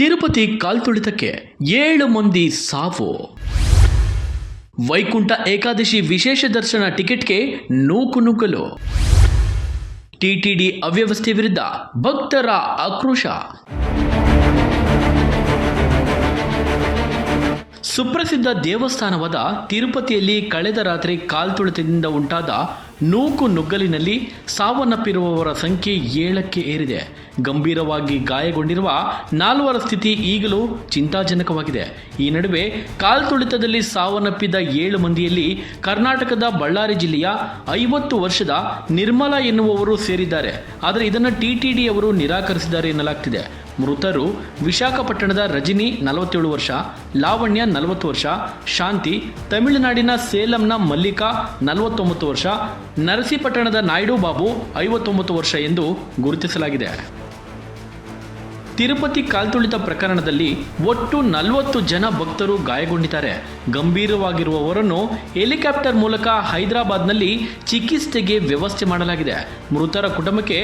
ತಿರುಪತಿ ಕಾಲ್ತುಳಿತಕ್ಕೆ ಏಳು ಮಂದಿ ಸಾವು. ವೈಕುಂಠ ಏಕಾದಶಿ ವಿಶೇಷ ದರ್ಶನ ಟಿಕೆಟ್ಗೆ ನೂಕು ನುಗ್ಗಲು. ಟಿಟಿಡಿ ಅವ್ಯವಸ್ಥೆ ವಿರುದ್ಧ ಭಕ್ತರ ಆಕ್ರೋಶ. ಸುಪ್ರಸಿದ್ಧ ದೇವಸ್ಥಾನವಾದ ತಿರುಪತಿಯಲ್ಲಿ ಕಳೆದ ರಾತ್ರಿ ಕಾಲ್ತುಳಿತದಿಂದ ಉಂಟಾದ ನೂಕು ನುಗ್ಗಲಿನಲ್ಲಿ ಸಾವನ್ನಪ್ಪಿರುವವರ ಸಂಖ್ಯೆ ಏಳಕ್ಕೆ ಏರಿದೆ. ಗಂಭೀರವಾಗಿ ಗಾಯಗೊಂಡಿರುವ ನಾಲ್ವರ ಸ್ಥಿತಿ ಈಗಲೂ ಚಿಂತಾಜನಕವಾಗಿದೆ. ಈ ನಡುವೆ ಕಾಲ್ತುಳಿತದಲ್ಲಿ ಸಾವನ್ನಪ್ಪಿದ ಏಳು ಮಂದಿಯಲ್ಲಿ ಕರ್ನಾಟಕದ ಬಳ್ಳಾರಿ ಜಿಲ್ಲೆಯ ಐವತ್ತು ವರ್ಷದ ನಿರ್ಮಲಾ ಎನ್ನುವವರು ಸೇರಿದ್ದಾರೆ. ಆದರೆ ಇದನ್ನು ಟಿಟಿಡಿ ಅವರು ನಿರಾಕರಿಸಿದ್ದಾರೆ ಎನ್ನಲಾಗ್ತಿದೆ. ಮೃತರು ವಿಶಾಖಪಟ್ಟಣದ ರಜಿನಿ ನಲವತ್ತೇಳು ವರ್ಷ, ಲಾವಣ್ಯ ನಲವತ್ತು ವರ್ಷ, ಶಾಂತಿ ತಮಿಳುನಾಡಿನ ಸೇಲಂನ ಮಲ್ಲಿಕಾ ನಲವತ್ತೊಂಬತ್ತು ವರ್ಷ ನರಸೀಪಟ್ಟಣದ ನಾಯ್ಡು ಬಾಬು ಐವತ್ತೊಂಬತ್ತು ವರ್ಷ ಎಂದು ಗುರುತಿಸಲಾಗಿದೆ. ತಿರುಪತಿ ಕಾಲ್ತುಳಿತ ಪ್ರಕರಣದಲ್ಲಿ ಒಟ್ಟು ನಲವತ್ತು ಜನ ಭಕ್ತರು ಗಾಯಗೊಂಡಿದ್ದಾರೆ. ಗಂಭೀರವಾಗಿರುವವರನ್ನು ಹೆಲಿಕಾಪ್ಟರ್ ಮೂಲಕ ಹೈದರಾಬಾದ್ನಲ್ಲಿ ಚಿಕಿತ್ಸೆಗೆ ವ್ಯವಸ್ಥೆ ಮಾಡಲಾಗಿದೆ. ಮೃತರ ಕುಟುಂಬಕ್ಕೆ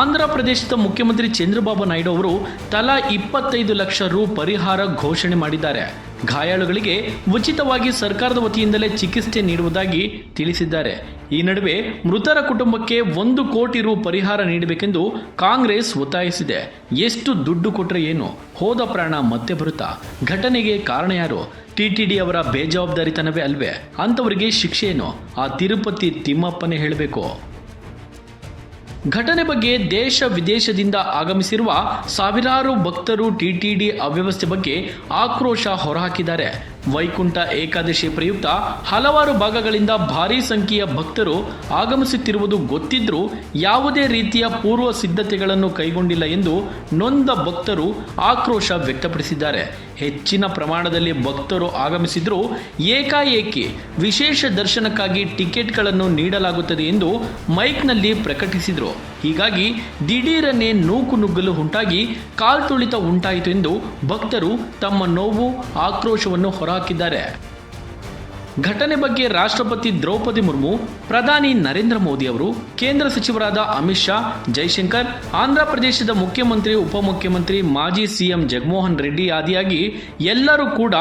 ಆಂಧ್ರ ಪ್ರದೇಶದ ಮುಖ್ಯಮಂತ್ರಿ ಚಂದ್ರಬಾಬು ನಾಯ್ಡು ಅವರು ತಲಾ ಇಪ್ಪತ್ತೈದು ಲಕ್ಷ ರು ಪರಿಹಾರ ಘೋಷಣೆ ಮಾಡಿದ್ದಾರೆ. ಗಾಯಾಳುಗಳಿಗೆ ಉಚಿತವಾಗಿ ಸರ್ಕಾರದ ವತಿಯಿಂದಲೇ ಚಿಕಿತ್ಸೆ ನೀಡುವುದಾಗಿ ತಿಳಿಸಿದ್ದಾರೆ. ಈ ನಡುವೆ ಮೃತರ ಕುಟುಂಬಕ್ಕೆ ಒಂದು ಕೋಟಿ ರು ಪರಿಹಾರ ನೀಡಬೇಕೆಂದು ಕಾಂಗ್ರೆಸ್ ಒತ್ತಾಯಿಸಿದೆ. ಎಷ್ಟು ದುಡ್ಡು ಕೊಟ್ಟರೆ ಏನು? ಹೋದ ಪ್ರಾಣ ಮತ್ತೆ ಬರುತ್ತಾ? ಘಟನೆಗೆ ಕಾರಣ ಯಾರು? ಟಿಟಿಡಿ ಅವರ ಬೇಜವಾಬ್ದಾರಿತನವೇ ಅಲ್ವೇ? ಅಂಥವರಿಗೆ ಏನು? ಆ ತಿರುಪತಿ ತಿಮ್ಮಪ್ಪನೇ ಹೇಳಬೇಕು. ಘಟನೆ ಬಗ್ಗೆ ದೇಶ ವಿದೇಶದಿಂದ ಆಗಮಿಸಿರುವ ಸಾವಿರಾರು ಭಕ್ತರು ಟಿಟಿಡಿ ಅವ್ಯವಸ್ಥೆ ಬಗ್ಗೆ ಆಕ್ರೋಶ ಹೊರಹಾಕಿದ್ದಾರೆ. ವೈಕುಂಠ ಏಕಾದಶಿ ಪ್ರಯುಕ್ತ ಹಲವಾರು ಭಾಗಗಳಿಂದ ಭಾರೀ ಸಂಖ್ಯೆಯ ಭಕ್ತರು ಆಗಮಿಸುತ್ತಿರುವುದು ಗೊತ್ತಿದ್ರೂ ಯಾವುದೇ ರೀತಿಯ ಪೂರ್ವ ಸಿದ್ಧತೆಗಳನ್ನು ಕೈಗೊಂಡಿಲ್ಲ ಎಂದು ನೊಂದ ಭಕ್ತರು ಆಕ್ರೋಶ ವ್ಯಕ್ತಪಡಿಸಿದ್ದಾರೆ. ಹೆಚ್ಚಿನ ಪ್ರಮಾಣದಲ್ಲಿ ಭಕ್ತರು ಆಗಮಿಸಿದ್ರೂ ಏಕಾಏಕಿ ವಿಶೇಷ ದರ್ಶನಕ್ಕಾಗಿ ಟಿಕೆಟ್ಗಳನ್ನು ನೀಡಲಾಗುತ್ತದೆ ಎಂದು ಮೈಕ್ನಲ್ಲಿ ಪ್ರಕಟಿಸಿದರು. ಹೀಗಾಗಿ ದಿಢೀರನೆ ನೂಕು ನುಗ್ಗಲು ಉಂಟಾಗಿ ಕಾಲ್ತುಳಿತ ಉಂಟಾಯಿತು ಎಂದು ಭಕ್ತರು ತಮ್ಮ ನೋವು, ಆಕ್ರೋಶವನ್ನು ಹೊರಹಾಕಿದ್ದಾರೆ ಘಟನೆ ಬಗ್ಗೆ ರಾಷ್ಟ್ರಪತಿ ದ್ರೌಪದಿ ಮುರ್ಮು, ಪ್ರಧಾನಿ ನರೇಂದ್ರ ಮೋದಿ ಅವರು, ಕೇಂದ್ರ ಸಚಿವರಾದ ಅಮಿತ್ ಶಾ, ಜೈಶಂಕರ್, ಆಂಧ್ರ ಪ್ರದೇಶದ ಮುಖ್ಯಮಂತ್ರಿ, ಉಪಮುಖ್ಯಮಂತ್ರಿ, ಮಾಜಿ ಸಿಎಂ ಜಗಮೋಹನ್ ರೆಡ್ಡಿ ಆದಿಯಾಗಿ ಎಲ್ಲರೂ ಕೂಡ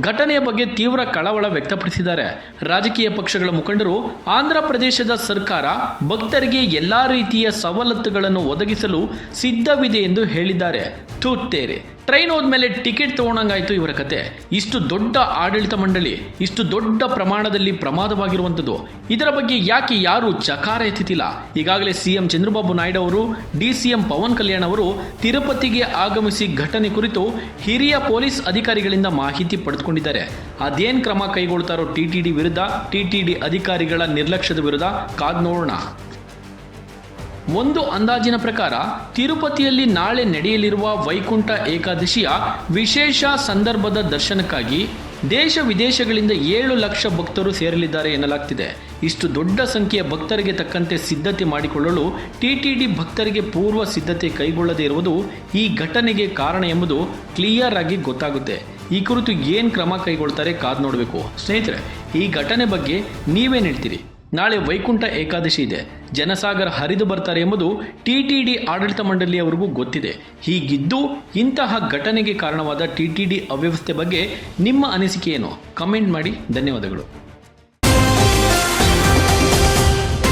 ಘಟನೆಯ ಬಗ್ಗೆ ತೀವ್ರ ಕಳವಳ ವ್ಯಕ್ತಪಡಿಸಿದ್ದಾರೆ. ರಾಜಕೀಯ ಪಕ್ಷಗಳ ಮುಖಂಡರು ಆಂಧ್ರ ಪ್ರದೇಶದ ಸರ್ಕಾರ ಭಕ್ತರಿಗೆ ಎಲ್ಲಾ ರೀತಿಯ ಸವಲತ್ತುಗಳನ್ನು ಒದಗಿಸಲು ಸಿದ್ಧವಿದೆ ಎಂದು ಹೇಳಿದ್ದಾರೆ. ತೂತ್ತೇರೆ ಟ್ರೈನ್ ಹೋದ್ಮೇಲೆ ಟಿಕೆಟ್ ತಗೊಂಡಂಗಾಯ್ತು ಇವರ ಕತೆ. ಇಷ್ಟು ದೊಡ್ಡ ಆಡಳಿತ ಮಂಡಳಿ, ಇಷ್ಟು ದೊಡ್ಡ ಪ್ರಮಾಣದಲ್ಲಿ ಪ್ರಮಾದವಾಗಿರುವಂಥದ್ದು. ಇದರ ಬಗ್ಗೆ ಯಾಕೆ ಯಾರು ಚಕಾರ ಎತ್ತಿತಿಲ್ಲ ಈಗಾಗಲೇ ಸಿಎಂ ಚಂದ್ರಬಾಬು ನಾಯ್ಡು ಅವರು ಡಿ ಸಿಎಂ ಪವನ್ ಕಲ್ಯಾಣ್ ಅವರು ತಿರುಪತಿಗೆ ಆಗಮಿಸಿ ಘಟನೆ ಕುರಿತು ಹಿರಿಯ ಪೊಲೀಸ್ ಅಧಿಕಾರಿಗಳಿಂದ ಮಾಹಿತಿ ಪಡೆದುಕೊಂಡಿದ್ದಾರೆ ಅದೇನು ಕ್ರಮ ಕೈಗೊಳ್ತಾರೋ ಟಿಟಿಡಿ ವಿರುದ್ಧ ಟಿಟಿಡಿ ಅಧಿಕಾರಿಗಳ ನಿರ್ಲಕ್ಷ್ಯದ ವಿರುದ್ಧ ಕಾದ್ ನೋಡೋಣ. ಒಂದು ಅಂದಾಜಿನ ಪ್ರಕಾರ ತಿರುಪತಿಯಲ್ಲಿ ನಾಳೆ ನಡೆಯಲಿರುವ ವೈಕುಂಠ ಏಕಾದಶಿಯ ವಿಶೇಷ ಸಂದರ್ಭದ ದರ್ಶನಕ್ಕಾಗಿ ದೇಶ ವಿದೇಶಗಳಿಂದ ಏಳು ಲಕ್ಷ ಭಕ್ತರು ಸೇರಲಿದ್ದಾರೆ ಎನ್ನಲಾಗ್ತಿದೆ. ಇಷ್ಟು ದೊಡ್ಡ ಸಂಖ್ಯೆಯ ಭಕ್ತರಿಗೆ ತಕ್ಕಂತೆ ಸಿದ್ಧತೆ ಮಾಡಿಕೊಳ್ಳಲು ಟಿಟಿಡಿ ಭಕ್ತರಿಗೆ ಪೂರ್ವ ಸಿದ್ಧತೆ ಕೈಗೊಳ್ಳದೇ ಇರುವುದು ಈ ಘಟನೆಗೆ ಕಾರಣ ಎಂಬುದು ಕ್ಲಿಯರ್ ಆಗಿ ಗೊತ್ತಾಗುತ್ತೆ. ಈ ಕುರಿತು ಏನು ಕ್ರಮ ಕೈಗೊಳ್ತಾರೆ ಕಾದ್ ನೋಡಬೇಕು. ಸ್ನೇಹಿತರೆ, ಈ ಘಟನೆ ಬಗ್ಗೆ ನೀವೇನು ಹೇಳ್ತೀರಿ? ನಾಳೆ ವೈಕುಂಠ ಏಕಾದಶಿ ಇದೆ. ಜನಸಾಗರ ಹರಿದು ಬರ್ತಾರೆ ಎಂಬುದು ಟಿಟಿಡಿ ಆಡಳಿತ ಮಂಡಳಿಯವರಿಗೂ ಗೊತ್ತಿದೆ. ಹೀಗಿದ್ದು ಇಂತಹ ಘಟನೆಗೆ ಕಾರಣವಾದ ಟಿಟಿಡಿ ಅವ್ಯವಸ್ಥೆ ಬಗ್ಗೆ ನಿಮ್ಮ ಅನಿಸಿಕೆ ಏನು? ಕಮೆಂಟ್ ಮಾಡಿ. ಧನ್ಯವಾದಗಳು.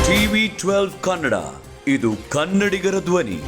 TV twelve Kannada. ಇದು ಕನ್ನಡಿಗರ ಧ್ವನಿ.